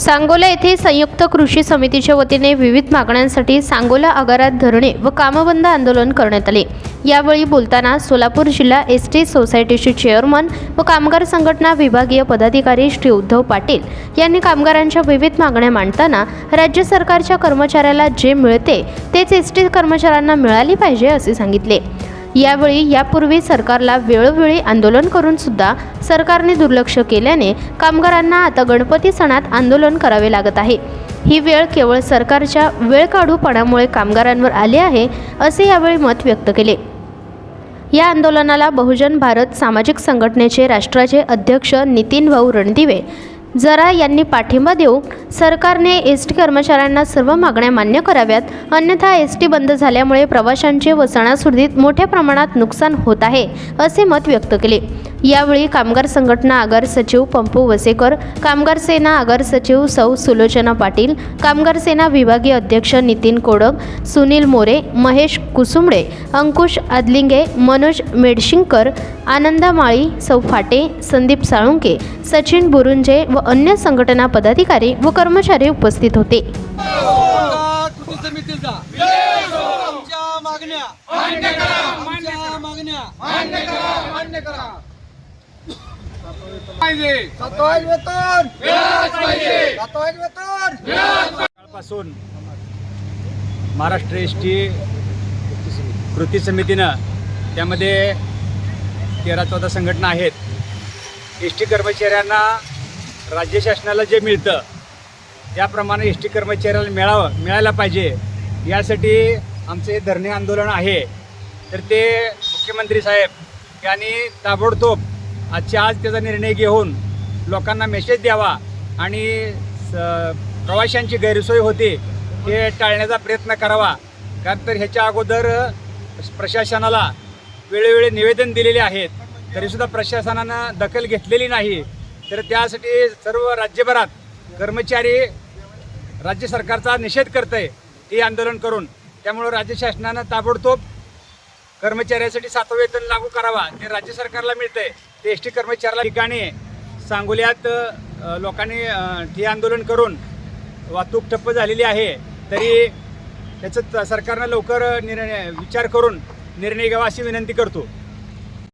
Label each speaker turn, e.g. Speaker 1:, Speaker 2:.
Speaker 1: सांगोला येथे संयुक्त कृषी समितीच्या वतीने विविध मागण्यांसाठी सांगोला आगारात धरणे व कामबंद आंदोलन करण्यात आले. यावेळी बोलताना सोलापूर जिल्हा एस टी सोसायटीचे चेअरमन व कामगार संघटना विभागीय पदाधिकारी श्री उद्धव पाटील यांनी कामगारांच्या विविध मागण्या मांडताना राज्य सरकारच्या कर्मचाऱ्याला जे मिळते तेच एस टी कर्मचाऱ्यांना मिळाली पाहिजे असे सांगितले. यावेळी यापूर्वी सरकारला वेळोवेळी आंदोलन करून सुद्धा सरकारने दुर्लक्ष केल्याने कामगारांना आता गणपती सणात आंदोलन करावे लागत आहे. ही वेळ केवळ सरकारच्या वेळ काढूपणामुळे कामगारांवर आली आहे असे यावेळी मत व्यक्त केले. या आंदोलनाला बहुजन भारत सामाजिक संघटनेचे राष्ट्राचे अध्यक्ष नितीन भाऊ रणदिवे जरा यांनी पाठिंबा देऊ सरकारने एस टी कर्मचाऱ्यांना सर्व मागण्या मान्य कराव्यात. अन्यथा एस टी बंद झाल्यामुळे प्रवाशांचे व सणासुर्दीत मोठ्या प्रमाणात नुकसान होत आहे असे मत व्यक्त केले. यावेळी कामगार संघटना आगार सचिव पंपू वसेकर कामगार सेना आगार सचिव सौ सुलोचना पाटील कामगार सेना विभागीय अध्यक्ष नितीन कोडक सुनील मोरे महेश कुसुमडे अंकुश आदलिंगे मनोज मेडशिंकर आनंदा माळी सौ फाटे संदीप साळुंके सचिन बुरुंजे व अन्य संघटना पदाधिकारी व कर्मचारी उपस्थित होते.
Speaker 2: पासून महाराष्ट्र एस टी कृती समितीनं त्यामध्ये तेरा चौदा संघटना आहेत. एस टी कर्मचाऱ्यांना राज्य शासनाला जे मिळतं त्याप्रमाणे एस टी कर्मचाऱ्याला मिळावं मिळायला पाहिजे. यासाठी आमचे हे धरणे आंदोलन आहे. तर ते मुख्यमंत्री साहेब यांनी ताबडतोब आजच्या आज त्याचा निर्णय घेऊन लोकांना मेसेज द्यावा आणि स- प्रवाशांची गैरसोय होते हे टाळण्याचा प्रयत्न करावा. कारण तर ह्याच्या अगोदर प्रशासनाला वेळोवेळी निवेदन दिलेले आहेत. तरीसुद्धा प्रशासनानं दखल घेतलेली नाही. तर त्यासाठी सर्व राज्यभरात कर्मचारी राज्य सरकारचा निषेध करत आहे ते आंदोलन करून. त्यामुळं राज्य शासनानं ताबडतोब कर्मचाऱ्यासाठी सातवं वेतन लागू करावा ते राज्य सरकारला मिळतंय. ते एस टी कर्मचाऱ्याला ठिकाणी सांगोल्यात लोकांनी ठे आंदोलन करून वाहतूक ठप्प झालेली आहे. तरी त्याचं त- सरकारनं लवकर निर्णय विचार करून निर्णय घ्यावा अशी विनंती करतो.